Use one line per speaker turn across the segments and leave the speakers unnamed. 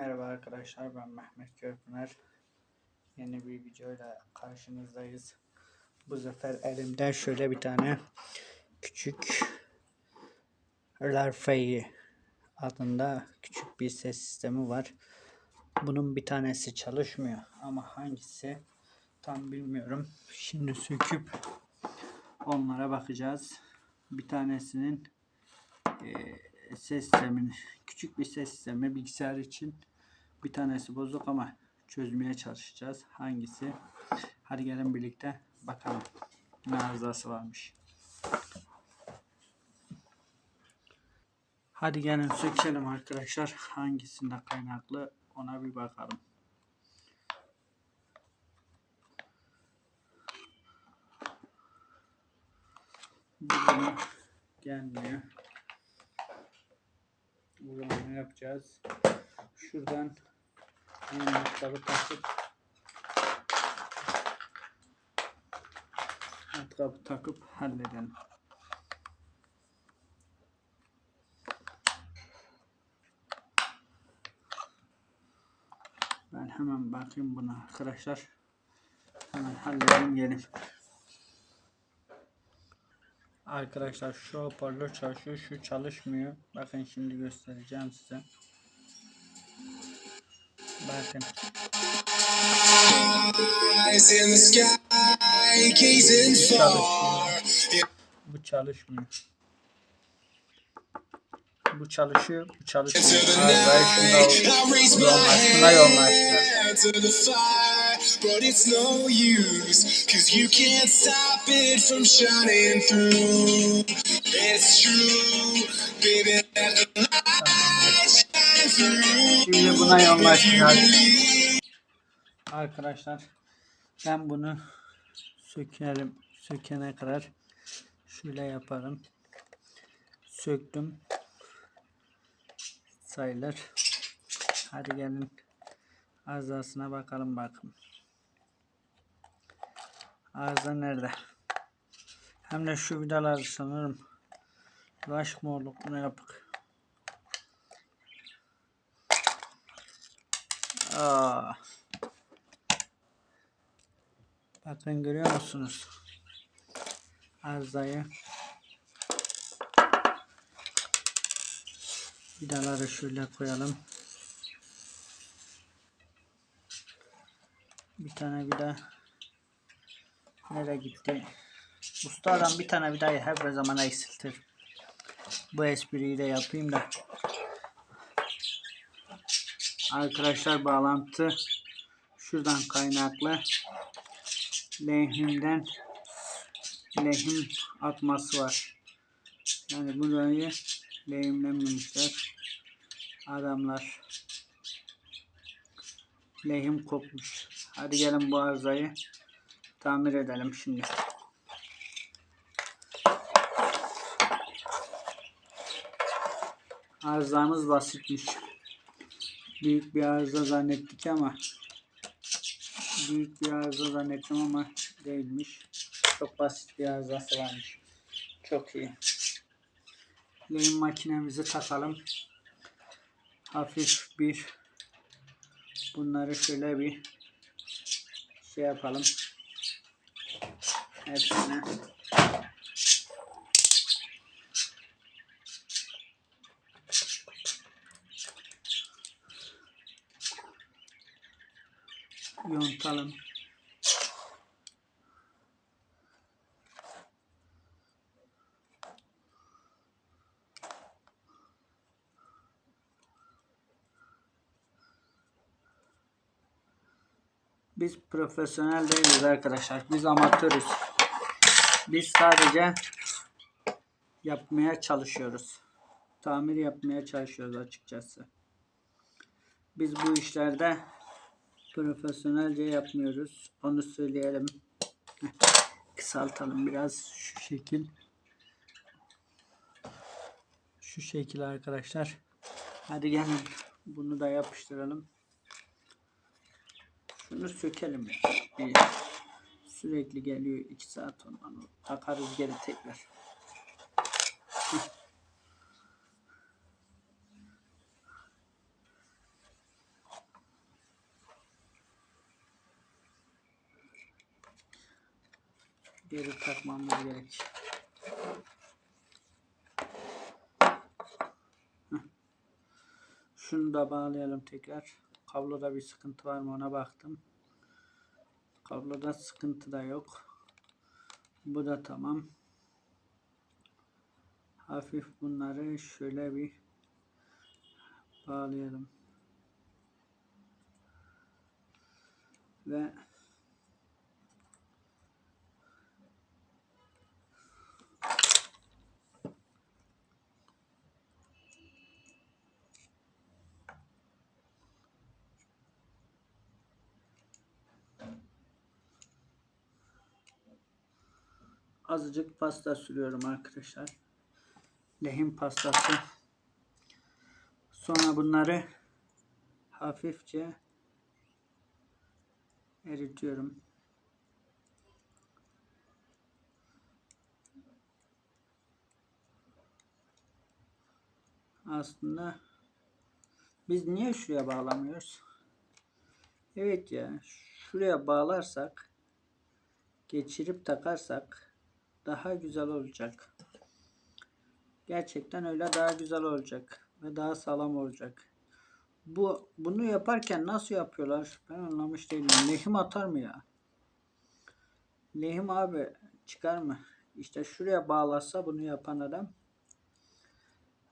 Merhaba arkadaşlar ben Mehmet Köpüner. Yeni bir videoyla karşınızdayız. Bu sefer elimde şöyle bir tane küçük Larfei adında küçük bir ses sistemi var. Bunun bir tanesi çalışmıyor ama hangisi tam bilmiyorum. Şimdi söküp onlara bakacağız. Bir tanesinin eee ses sistemini küçük bir ses sistemi bilgisayar için bir tanesi bozuk ama çözmeye çalışacağız. Hangisi? Hadi gelin birlikte bakalım. Ne arızası varmış. Hadi gelin sökelim arkadaşlar. Hangisinde kaynaklı ona bir bakalım. Bugün gelmiyor. Zaman ne yapacağız? Şuradan matkabı takıp matkabı takıp halledelim. Ben hemen bakayım buna arkadaşlar. Hemen halledelim gelin. Arkadaşlar şu hoparlör çalışıyor, şu çalışmıyor. Bakın şimdi göstereceğim size. Bakın. Bu çalışmıyor. Bu çalışıyor, bu çalışmıyor.
Night,
şunda
I raise my
yoğunlaştırma yoğunlaştırma.
hand to the fire, but it's no use, cause you can't stop it from shining through. It's true,
Arkadaşlar ben bunu sökerim sökene kadar şöyle yaparım. Söktüm. Sayılır. Hadi gelin arızasına bakalım bakın. Arıza nerede? Hem de şu vidalar sanırım. Raş mı olduk bunu yapık. Aa. Bakın görüyor musunuz? Arızayı. Vidaları şöyle koyalım. Bir tane vida nereye gitti? Usta adam bir tane vidayı her zaman eksiltir. Bu espriyi de yapayım da. Arkadaşlar bağlantı şuradan kaynaklı lehimden lehim atması var. Yani burayı lehimlememişler. Adamlar lehim kopmuş. Hadi gelin bu arızayı tamir edelim şimdi. Arızamız basitmiş. Büyük bir arıza zannettik ama büyük bir arıza zannettim ama değilmiş. Çok basit bir arızası varmış. Çok iyi. Lehim makinemizi takalım. Hafif bir bunları şöyle bir şey yapalım. Hepsine. Yontalım. Biz profesyonel değiliz arkadaşlar. Biz amatörüz. Biz sadece yapmaya çalışıyoruz. Tamir yapmaya çalışıyoruz açıkçası. Biz bu işlerde profesyonelce yapmıyoruz. Onu söyleyelim. Heh, Kısaltalım biraz şu şekil. Şu şekil arkadaşlar. Hadi gelin bunu da yapıştıralım. Şunu sökelim. Bir, sürekli geliyor 2 saat ondan takarız geri tekrar. geri takmamız gerek. Şunu da bağlayalım tekrar. Kabloda bir sıkıntı var mı ona baktım. Kabloda sıkıntı da yok. Bu da tamam. Hafif bunları şöyle bir bağlayalım. Ve azıcık pasta sürüyorum arkadaşlar. Lehim pastası. Sonra bunları hafifçe eritiyorum. Aslında biz niye şuraya bağlamıyoruz? Evet ya şuraya bağlarsak geçirip takarsak daha güzel olacak. Gerçekten öyle daha güzel olacak ve daha sağlam olacak. Bu bunu yaparken nasıl yapıyorlar? Ben anlamış değilim. Lehim atar mı ya? Lehim abi çıkar mı? İşte şuraya bağlasa bunu yapan adam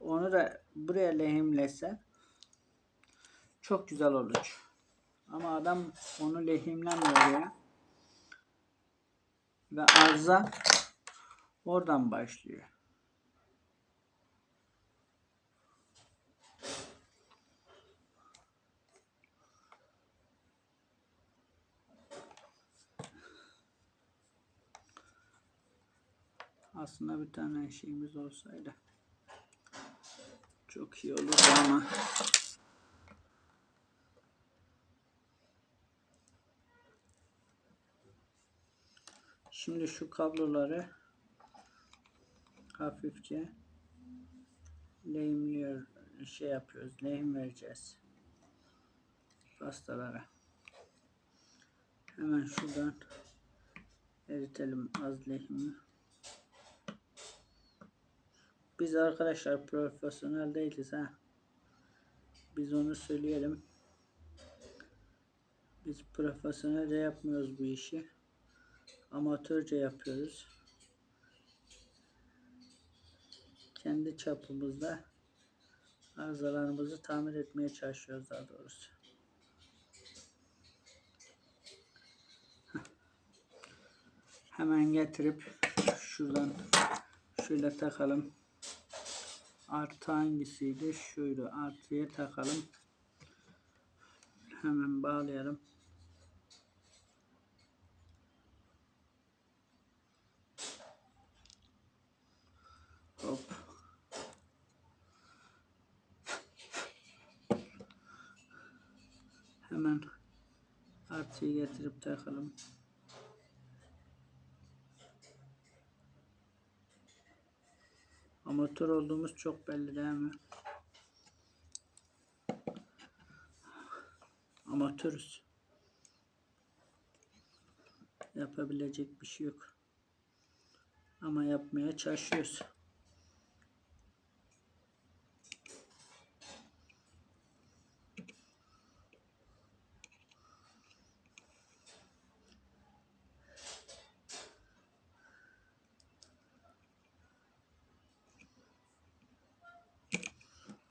onu da buraya lehimlese çok güzel olur. Ama adam onu lehimlemiyor ya. Ve arıza oradan başlıyor. Aslında bir tane şeyimiz olsaydı çok iyi olurdu ama Şimdi şu kabloları hafifçe lehimliyor şey yapıyoruz. Lehim vereceğiz. Pastalara. Hemen şuradan eritelim az lehimi. Biz arkadaşlar profesyonel değiliz ha. Biz onu söyleyelim. Biz profesyonelce yapmıyoruz bu işi. Amatörce yapıyoruz. Kendi çapımızda arızalarımızı tamir etmeye çalışıyoruz daha doğrusu. Hemen getirip şuradan şöyle takalım. Artı hangisiydi? Şuydu. Artıya takalım. Hemen bağlayalım. Hop. Hemen artıyı getirip takalım. Amatör olduğumuz çok belli değil mi? Amatörüz. Yapabilecek bir şey yok. Ama yapmaya çalışıyoruz.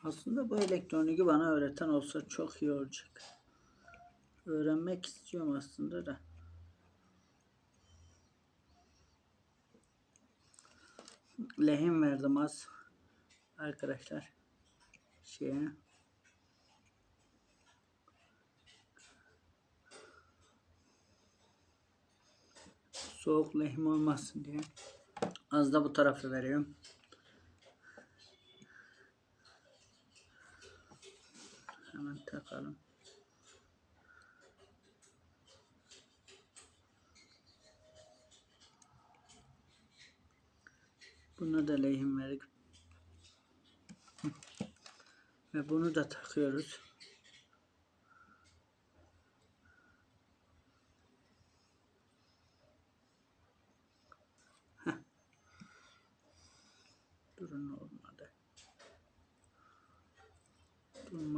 Aslında bu elektroniği bana öğreten olsa çok iyi olacak. Öğrenmek istiyorum aslında da. Lehim verdim az. Arkadaşlar. Şeye. Soğuk lehim olmasın diye. Az da bu tarafı veriyorum. Hemen takalım. Buna da lehim verdik. Ve bunu da takıyoruz.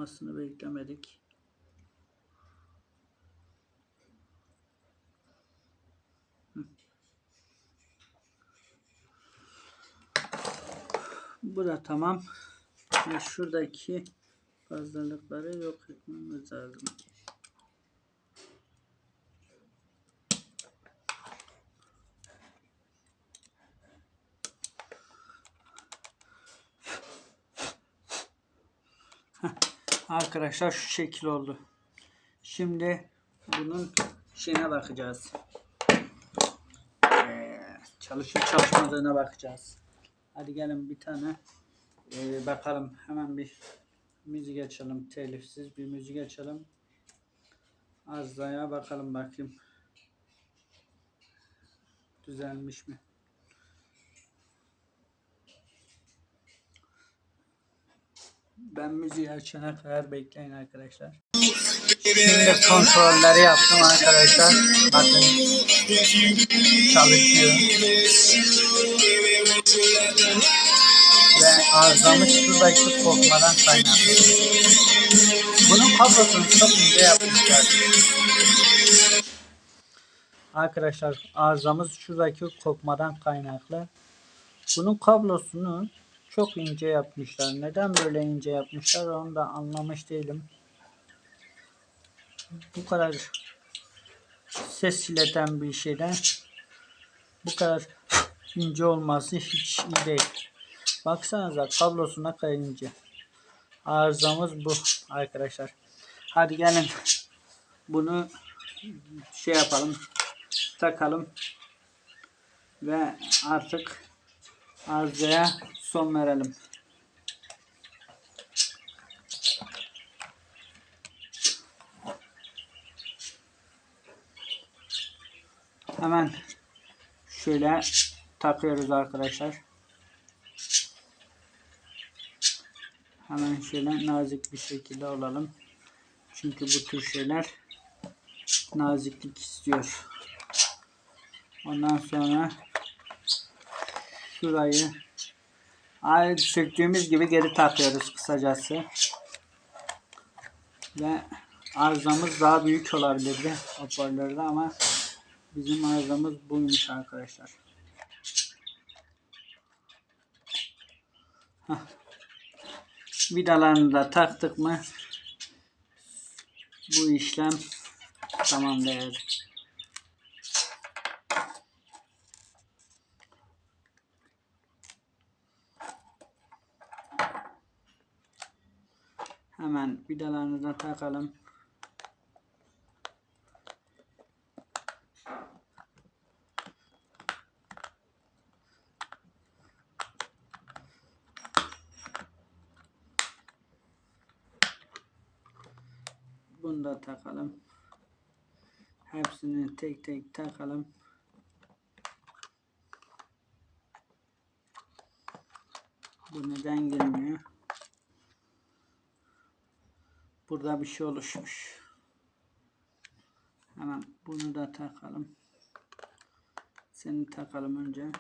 Bulmasını beklemedik. Bu da tamam. Ve şuradaki fazlalıkları yok etmemiz lazım. Arkadaşlar şu şekil oldu. Şimdi bunun şeyine bakacağız. Ee, çalışıp çalışmadığına bakacağız. Hadi gelin bir tane ee, bakalım. Hemen bir müzik açalım. Telifsiz bir müzik açalım. Azdaya bakalım bakayım. Düzelmiş mi? Ben müziği açana kadar bekleyin arkadaşlar. Şimdi kontrolleri yaptım arkadaşlar. Bakın çalışıyor. Ve arızamız şuradaki kopmadan kaynaklı. Bunun kablosunu çok ince yapmışlar. Arkadaşlar arızamız şuradaki kopmadan kaynaklı. Bunun kablosunu çok ince yapmışlar. Neden böyle ince yapmışlar onu da anlamış değilim. Bu kadar ses ileten bir şeyden bu kadar ince olması hiç iyi değil. Baksanıza kablosu ne kadar ince. Arızamız bu arkadaşlar. Hadi gelin bunu şey yapalım takalım ve artık arızaya son verelim. Hemen şöyle takıyoruz arkadaşlar. Hemen şöyle nazik bir şekilde alalım. Çünkü bu tür şeyler naziklik istiyor. Ondan sonra şurayı aynı söktüğümüz gibi geri takıyoruz kısacası. Ve arızamız daha büyük olabilirdi hoparlörde ama bizim arızamız buymuş arkadaşlar. Hah. Vidalarını da taktık mı bu işlem tamam değerli. Hemen vidalarını da takalım. Bunu da takalım. Hepsini tek tek takalım. Bu neden Burada bir şey oluşmuş. Hemen bunu da takalım. Seni takalım önce.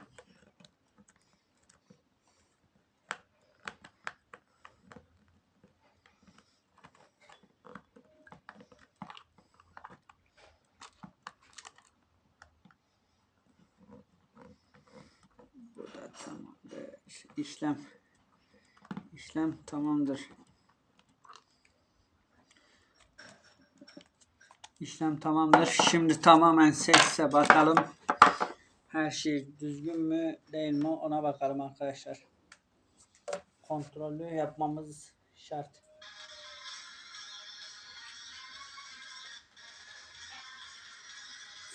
Bu da tamamdır. İşlem işlem tamamdır. İşlem tamamdır. Şimdi tamamen sesse bakalım. Her şey düzgün mü değil mi ona bakalım arkadaşlar. Kontrollü yapmamız şart.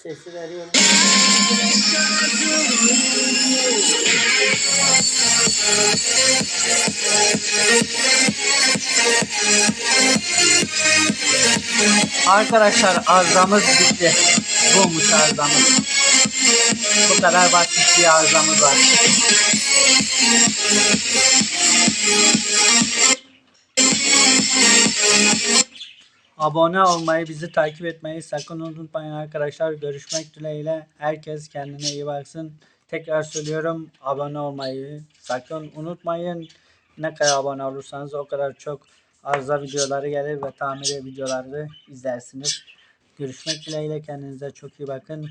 Sesi veriyorum. Arkadaşlar arızamız bitti. Bulmuş arızamız. Bu kadar basit bir arızamız var. Abone olmayı, bizi takip etmeyi sakın unutmayın arkadaşlar. Görüşmek dileğiyle. Herkes kendine iyi baksın. Tekrar söylüyorum abone olmayı sakın unutmayın. Ne kadar abone olursanız o kadar çok arıza videoları gelir ve tamir videoları izlersiniz. Görüşmek dileğiyle kendinize çok iyi bakın.